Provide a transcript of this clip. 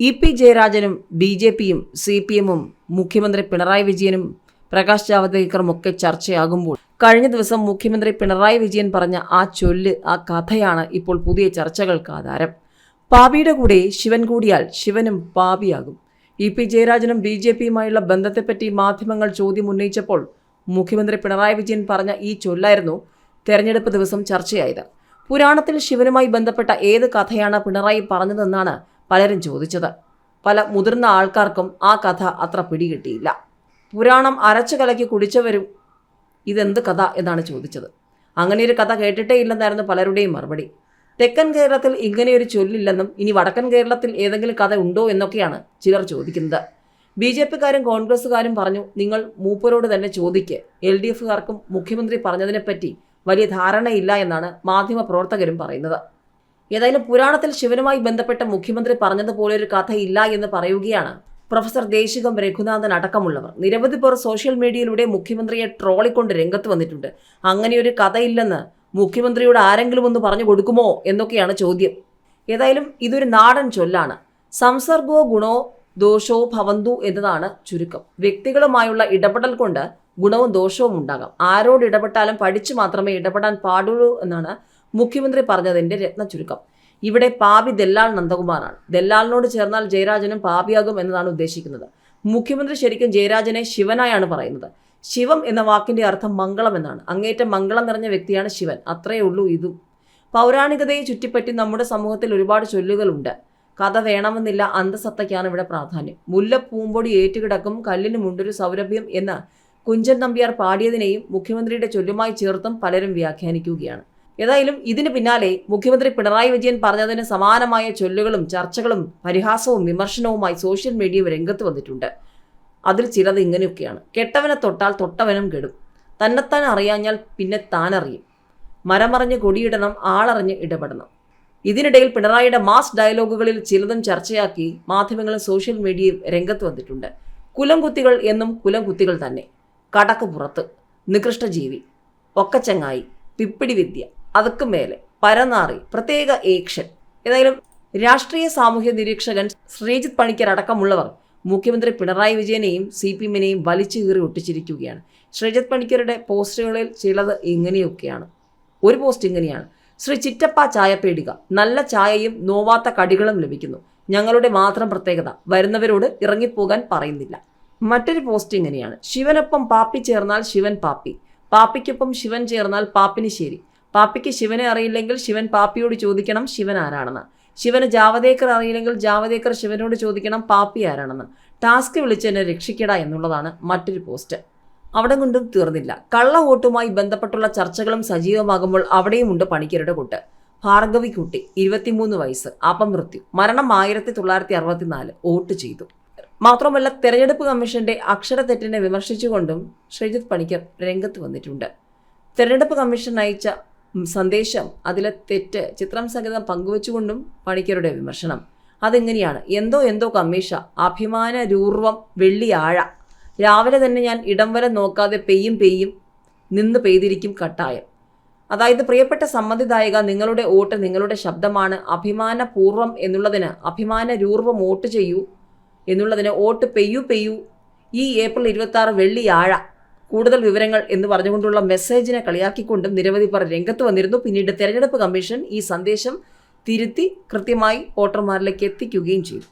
E P ജയരാജനും B J പിയും C P എമ്മും മുഖ്യമന്ത്രി പിണറായി വിജയനും പ്രകാശ് ജാവദേക്കറും ഒക്കെ ചർച്ചയാകുമ്പോൾ കഴിഞ്ഞ ദിവസം മുഖ്യമന്ത്രി പിണറായി വിജയൻ പറഞ്ഞ ആ ചൊല്ല് ആ കഥയാണ് ഇപ്പോൾ പുതിയ ചർച്ചകൾക്ക് ആധാരം. പാപിയുടെ കൂടെ ശിവൻ കൂടിയാൽ ശിവനും പാപിയാകും. ഇ പി ജയരാജനും ബി ജെ പിയുമായുള്ള ബന്ധത്തെപ്പറ്റി മാധ്യമങ്ങൾ ചോദ്യം ഉന്നയിച്ചപ്പോൾ മുഖ്യമന്ത്രി പിണറായി വിജയൻ പറഞ്ഞ ഈ ചൊല്ലായിരുന്നു തെരഞ്ഞെടുപ്പ് ദിവസം ചർച്ചയായത്. പുരാണത്തിൽ ശിവനുമായി ബന്ധപ്പെട്ട ഏത് കഥയാണ് പിണറായി പറഞ്ഞതെന്നാണ് പലരും ചോദിച്ചത്. പല മുതിർന്ന ആൾക്കാർക്കും ആ കഥ അത്ര പിടികിട്ടിയില്ല. പുരാണം അരച്ചു കലക്കി കുടിച്ചവരും ഇതെന്ത് കഥ എന്നാണ് ചോദിച്ചത്. അങ്ങനെ ഒരു കഥ കേട്ടിട്ടേ ഇല്ലെന്നായിരുന്നു പലരുടെയും മറുപടി. തെക്കൻ കേരളത്തിൽ ഇങ്ങനെയൊരു ചൊല്ലില്ലെന്നും ഇനി വടക്കൻ കേരളത്തിൽ ഏതെങ്കിലും കഥ ഉണ്ടോ എന്നൊക്കെയാണ് ചിലർ ചോദിക്കുന്നത്. ബി ജെ പിക്കാരും കോൺഗ്രസ്സുകാരും പറഞ്ഞു നിങ്ങൾ മൂപ്പരോട് തന്നെ ചോദിക്ക്. എൽ ഡി എഫുകാർക്കും മുഖ്യമന്ത്രി പറഞ്ഞതിനെപ്പറ്റി വലിയ ധാരണയില്ല എന്നാണ് മാധ്യമപ്രവർത്തകരും പറയുന്നത്. ഏതായാലും പുരാണത്തിൽ ശിവനുമായി ബന്ധപ്പെട്ട മുഖ്യമന്ത്രി പറഞ്ഞതുപോലെ ഒരു ഇല്ല എന്ന് പറയുകയാണ് പ്രൊഫസർ ദേശികം രഘുനാഥൻ അടക്കമുള്ളവർ. നിരവധി പേർ സോഷ്യൽ മീഡിയയിലൂടെ മുഖ്യമന്ത്രിയെ ട്രോളിക്കൊണ്ട് രംഗത്ത് വന്നിട്ടുണ്ട്. അങ്ങനെയൊരു കഥയില്ലെന്ന് മുഖ്യമന്ത്രിയോട് ആരെങ്കിലും ഒന്ന് പറഞ്ഞു കൊടുക്കുമോ എന്നൊക്കെയാണ് ചോദ്യം. ഏതായാലും ഇതൊരു നാടൻ ചൊല്ലാണ്. സംസർഗോ ഗുണോ ദോഷോ ഭവന്തു എന്നതാണ് ചുരുക്കം. വ്യക്തികളുമായുള്ള ഇടപെടൽ കൊണ്ട് ഗുണവും ദോഷവും ഉണ്ടാകാം. ആരോട് ഇടപെട്ടാലും പഠിച്ചു മാത്രമേ ഇടപെടാൻ പാടുള്ളൂ എന്നാണ് മുഖ്യമന്ത്രി പറഞ്ഞതിന്റെ രത്ന ചുരുക്കം ഇവിടെ പാപി ദല്ലാൽ നന്ദകുമാറാണ്. ദല്ലാലിനോട് ചേർന്നാൽ ജയരാജനും പാപിയാകും എന്നതാണ് ഉദ്ദേശിക്കുന്നത്. മുഖ്യമന്ത്രി ശരിക്കും ജയരാജനെ ശിവനായാണ് പറയുന്നത്. ശിവം എന്ന വാക്കിന്റെ അർത്ഥം മംഗളം എന്നാണ്. അങ്ങേറ്റം മംഗളം നിറഞ്ഞ വ്യക്തിയാണ് ശിവൻ. അത്രയേ ഉള്ളൂ ഇതും. പൗരാണികതയെ ചുറ്റിപ്പറ്റി നമ്മുടെ സമൂഹത്തിൽ ഒരുപാട് ചൊല്ലുകളുണ്ട്. കഥ വേണമെന്നില്ല അന്തസത്തയ്ക്കാണ് ഇവിടെ പ്രാധാന്യം. മുല്ലപ്പൂമ്പൊടി ഏറ്റുകിടക്കും കല്ലിന് മുണ്ടൊരു സൗരഭ്യം എന്ന് കുഞ്ചൻ നമ്പ്യാർ പാടിയതിനെയും മുഖ്യമന്ത്രിയുടെ ചൊല്ലുമായി ചേർത്തും പലരും വ്യാഖ്യാനിക്കുകയാണ്. ഏതായാലും ഇതിന് പിന്നാലെ മുഖ്യമന്ത്രി പിണറായി വിജയൻ പറഞ്ഞതിന് സമാനമായ ചൊല്ലുകളും ചർച്ചകളും പരിഹാസവും വിമർശനവുമായി സോഷ്യൽ മീഡിയ രംഗത്ത് വന്നിട്ടുണ്ട്. അതിൽ ചിലത് ഇങ്ങനെയൊക്കെയാണ്. കെട്ടവനെ തൊട്ടാൽ തൊട്ടവനും കെടും. തന്നെത്താൻ അറിയാഞ്ഞാൽ പിന്നെ താനറിയും മരമറിഞ്ഞ് കൊടിയിടണം ആളറിഞ്ഞ് ഇടപെടണം. ഇതിനിടയിൽ പിണറായിയുടെ മാസ് ഡയലോഗുകളിൽ ചിലതും ചർച്ചയാക്കി മാധ്യമങ്ങളും സോഷ്യൽ മീഡിയയും രംഗത്ത് വന്നിട്ടുണ്ട്. കുലംകുത്തികൾ എന്നും കുലംകുത്തികൾ തന്നെ. കടക്ക് പുറത്ത്. നികൃഷ്ടജീവി ഒക്കച്ചങ്ങായി. പിപ്പിടി വിദ്യ. അതുക്കും മേലെ പരനാറി പ്രത്യേക ഏക്ഷൻ ഏതായാലും രാഷ്ട്രീയ സാമൂഹ്യ നിരീക്ഷകൻ ശ്രീജിത് പണിക്കർ അടക്കമുള്ളവർ മുഖ്യമന്ത്രി പിണറായി വിജയനെയും സി പി എമ്മിനെയും വലിച്ചു കീറി ഒട്ടിച്ചിരിക്കുകയാണ്. ശ്രീജിത്ത് പണിക്കരുടെ പോസ്റ്റുകളിൽ ചിലത് ഇങ്ങനെയൊക്കെയാണ്. ഒരു പോസ്റ്റ് ഇങ്ങനെയാണ്. ശ്രീ ചിറ്റപ്പ ചായപ്പേടിക നല്ല ചായയും നോവാത്ത കടികളും ലഭിക്കുന്നു. ഞങ്ങളുടെ മാത്രം പ്രത്യേകത. വരുന്നവരോട് ഇറങ്ങിപ്പോകാൻ പറയുന്നില്ല. മറ്റൊരു പോസ്റ്റ് ഇങ്ങനെയാണ്. ശിവനൊപ്പം പാപ്പി ചേർന്നാൽ ശിവൻ പാപ്പി. പാപ്പിക്കൊപ്പം ശിവൻ ചേർന്നാൽ പാപ്പിന് ശരി. പാപ്പിക്ക് ശിവനെ അറിയില്ലെങ്കിൽ ശിവൻ പാപ്പിയോട് ചോദിക്കണം ശിവൻ ആരാണെന്ന്. ശിവന് ജാവദേക്കർ അറിയില്ലെങ്കിൽ ജാവദേക്കർ ശിവനോട് ചോദിക്കണം പാപ്പി ആരാണെന്ന്. ടാസ്ക് വിളിച്ച് എന്നെ രക്ഷിക്കട എന്നുള്ളതാണ് മറ്റൊരു പോസ്റ്റ്. അവിടെ കൊണ്ടും തീർന്നില്ല. കള്ള വോട്ടുമായി ബന്ധപ്പെട്ടുള്ള ചർച്ചകളും സജീവമാകുമ്പോൾ അവിടെയുമുണ്ട് പണിക്കരുടെ കൂട്ട്. ഭാർഗവി കുട്ടി ഇരുപത്തിമൂന്ന് വയസ്സ് അപമൃത്യു. മരണം ആയിരത്തി തൊള്ളായിരത്തി അറുപത്തിനാല് വോട്ട് ചെയ്തു. മാത്രമല്ല തെരഞ്ഞെടുപ്പ് കമ്മീഷന്റെ അക്ഷരത്തെറ്റിനെ വിമർശിച്ചുകൊണ്ടും ശ്രീജിത് പണിക്കർ രംഗത്ത് വന്നിട്ടുണ്ട്. തെരഞ്ഞെടുപ്പ് കമ്മീഷൻ അയച്ച സന്ദേശം അതിലെ തെറ്റ് ചിത്രം സംഗീതം പങ്കുവച്ചുകൊണ്ടും പണിക്കരുടെ വിമർശനം. അതെങ്ങനെയാണ്? എന്തോ എന്തോ കമ്മീഷ അഭിമാന രൂർവം വെള്ളിയാഴ രാവിലെ തന്നെ ഞാൻ ഇടം വരെ നോക്കാതെ പെയ്യും പെയ്യും നിന്ന് പെയ്തിരിക്കും കട്ടായം. അതായത് പ്രിയപ്പെട്ട സമ്മതിദായക നിങ്ങളുടെ വോട്ട് നിങ്ങളുടെ ശബ്ദമാണ്. അഭിമാനപൂർവം എന്നുള്ളതിന് അഭിമാന രൂർവം വോട്ട് ചെയ്യൂ എന്നുള്ളതിന് വോട്ട് പെയ്യൂ പെയ്യൂ. ഈ ഏപ്രിൽ ഇരുപത്തി ആറ് വെള്ളിയാഴ കൂടുതൽ വിവരങ്ങൾ എന്ന് പറഞ്ഞുകൊണ്ടുള്ള മെസ്സേജിനെ കളിയാക്കിക്കൊണ്ടും നിരവധി പേർ രംഗത്ത് വന്നിരുന്നു. പിന്നീട് തെരഞ്ഞെടുപ്പ് കമ്മീഷൻ ഈ സന്ദേശം തിരുത്തി കൃത്യമായി വോട്ടർമാരിലേക്ക് എത്തിക്കുകയും ചെയ്തു.